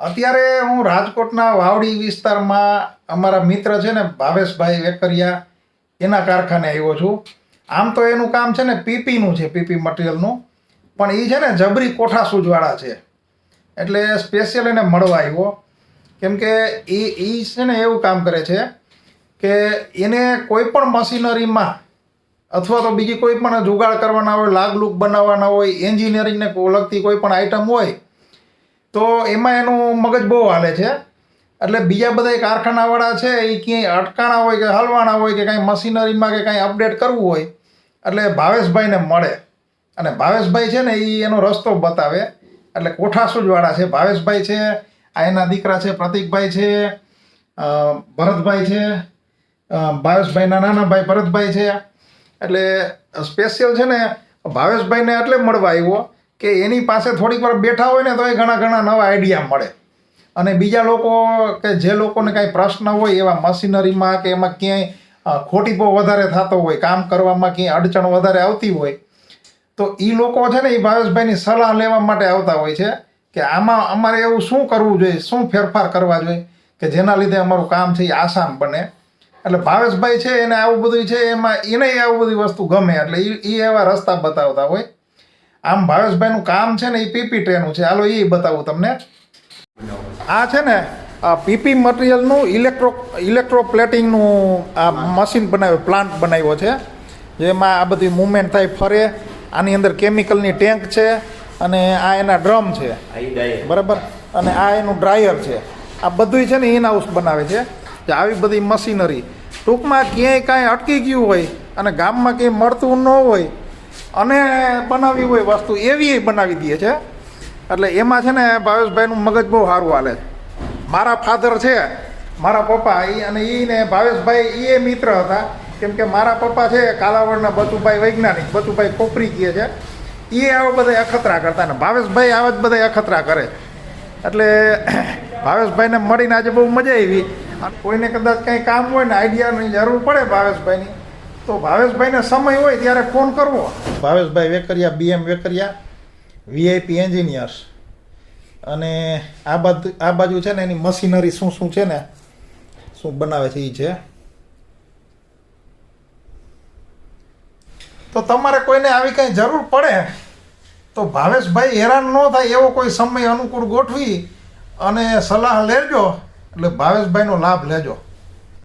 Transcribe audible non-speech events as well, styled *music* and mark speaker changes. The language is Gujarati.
Speaker 1: અત્યારે હું રાજકોટના વાવડી વિસ્તારમાં અમારા મિત્ર છે ને, ભાવેશભાઈ વેકરિયા, એના કારખાને આવ્યો છું. આમ તો એનું કામ છે ને, પીપીનું છે, પીપી મટીરિયલનું. પણ એ છે ને, જબરી કોઠા સૂજવાળા છે. એટલે સ્પેશિયલ એને મળવા આવ્યો. કેમ કે એ એ છે ને એવું કામ કરે છે કે એને કોઈ પણ મશીનરીમાં અથવા તો બીજી કોઈ પણ જુગાડ કરવાના હોય, લાગલુક બનાવવાના હોય, એન્જિનિયરિંગને લગતી કોઈ પણ આઈટમ હોય તો એમાં એનું મગજ બહુ હાલે છે. એટલે બીજા બધા કારખાનાવાળા છે, એ ક્યાંય અટકાણા હોય કે હલવાના હોય કે કાંઈ મશીનરીમાં કે કાંઈ અપડેટ કરવું હોય, એટલે ભાવેશભાઈને મળે. અને ભાવેશભાઈ છે ને, એ એનો રસ્તો બતાવે. એટલે કોઠાસૂજવાળા છે, ભાવેશભાઈ છે, આ એના દીકરા છે, પ્રતિકભાઈ છે ભરતભાઈ છે ભાવેશભાઈના નાના ભાઈ ભરતભાઈ છે. એટલે સ્પેશિયલ છે ને, ભાવેશભાઈને એટલે મળવા આવ્યો. કે એની પાસે થોડીક વાર બેઠા હોય ને તો એ ઘણા ઘણા નવા આઈડિયા મળે. અને બીજા લોકો કે જે લોકોને કાંઈ પ્રશ્ન હોય એવા મશીનરીમાં કે એમાં ક્યાંય ખોટીપો વધારે થતો હોય, કામ કરવામાં ક્યાંય અડચણ વધારે આવતી હોય, તો એ લોકો છે ને એ ભાવેશભાઈની સલાહ લેવા માટે આવતા હોય છે કે આમાં અમારે એવું શું કરવું જોઈએ, શું ફેરફાર કરવા જોઈએ કે જેના લીધે અમારું કામ છે એ આસાન બને. એટલે ભાવેશભાઈ છે એને આવું બધું છે, એમાં એને આવું બધી વસ્તુ ગમે, એટલે એ એવા રસ્તા બતાવતા હોય. આમ ભાવેશભાઈનું કામ છે ને એ પીપી ટ્રેનું છે. હાલો, એ બતાવું તમને. આ છે ને, આ પીપી મટીરિયલનું ઇલેક્ટ્રો ઇલેક્ટ્રોપ્લેટિંગનું આ મશીન બનાવ્યું, પ્લાન્ટ બનાવ્યો છે. જેમાં આ બધી મુવમેન્ટ થાય ફરે. આની અંદર કેમિકલની ટેન્ક છે અને આ એના ડ્રમ છે. બરાબર? અને આ એનું ડ્રાયર છે. આ બધું છે ને ઇન હાઉસ બનાવે છે. કે આવી બધી મશીનરી. ટૂંકમાં ક્યાંય કાંઈ અટકી ગયું હોય અને ગામમાં ક્યાંય મળતું ન હોય અને બનાવી હોય વસ્તુ એવી બનાવી દે છે. એટલે એમાં છે ને ભાવેશભાઈનું મગજ બહુ સારું હાલે મારા ફાધર છે, મારા પપ્પા એ અને એ ને ભાવેશભાઈ એ મિત્ર હતા. કેમ કે મારા પપ્પા છે, કાલાવડના બચુભાઈ વૈજ્ઞાનિક, બચુભાઈ કોપરી કહે છે. એ આવા બધા અખતરા કરતા ને ભાવેશભાઈ આવા જ બધા અખતરા કરે. એટલે *coughs* ભાવેશભાઈને મળીને આજે બહુ મજા આવી. કોઈને કદાચ કંઈ કામ હોય ને આઈડિયાની જરૂર પડે ભાવેશભાઈની. તો ભાવેશભાઈને સમય હોય ત્યારે ફોન કરવો. Bhaveshbhai Vekaria BM Vekaria VIP engineers અને આ બાજુ આ બાજુ છે ને એની મશીનરી શું શું છે ને? શું બનાવે છે એ છે? તો તમારે કોઈને આવી કંઈ જરૂર પડે, તો ભાવેશભાઈ હેરાન ન થાય એવો કોઈ સમય અનુકૂળ ગોઠવી અને સલાહ લેજો, એટલે ભાવેશભાઈનો લાભ લેજો.